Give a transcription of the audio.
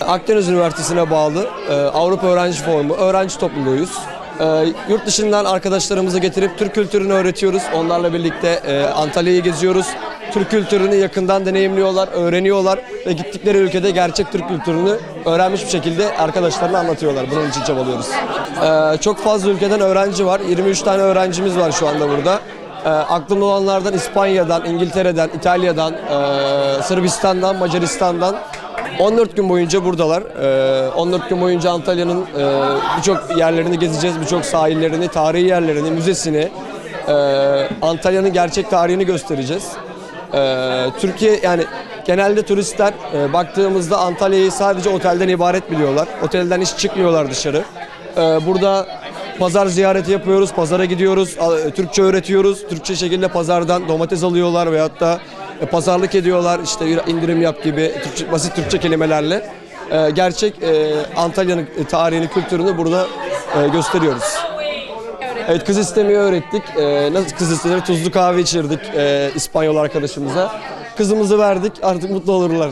Akdeniz Üniversitesi'ne bağlı e, Avrupa Öğrenci Forumu, öğrenci topluluğuyuz. E, yurt dışından arkadaşlarımızı getirip Türk kültürünü öğretiyoruz. Onlarla birlikte e, Antalya'yı geziyoruz. Türk kültürünü yakından deneyimliyorlar, öğreniyorlar ve gittikleri ülkede gerçek Türk kültürünü öğrenmiş bir şekilde arkadaşlarına anlatıyorlar. Bunun için çabalıyoruz. E, çok fazla ülkeden öğrenci var. 23 tane öğrencimiz var şu anda burada. E, aklımda olanlardan İspanya'dan, İngiltere'den, İtalya'dan, e, Sırbistan'dan, Macaristan'dan 14 gün boyunca buradalar. Ee, 14 gün boyunca Antalya'nın e, birçok yerlerini gezeceğiz. Birçok sahillerini, tarihi yerlerini, müzesini, e, Antalya'nın gerçek tarihini göstereceğiz. Ee, Türkiye yani genelde turistler e, baktığımızda Antalya'yı sadece otelden ibaret biliyorlar. Otelden hiç çıkmıyorlar dışarı. Ee, burada Pazar ziyareti yapıyoruz, pazara gidiyoruz, e, Türkçe öğretiyoruz. Türkçe şekilde pazardan domates alıyorlar veyahut da e, pazarlık ediyorlar işte indirim yap gibi Türkçe, basit Türkçe kelimelerle. E, gerçek Antalya'nın tarihini, kültürünü burada gösteriyoruz. Evet kız istemeyi öğrettik. Nasıl kız istenir? Tuzlu kahve içirdik İspanyol arkadaşımıza. Kızımızı verdik artık mutlu olurlar.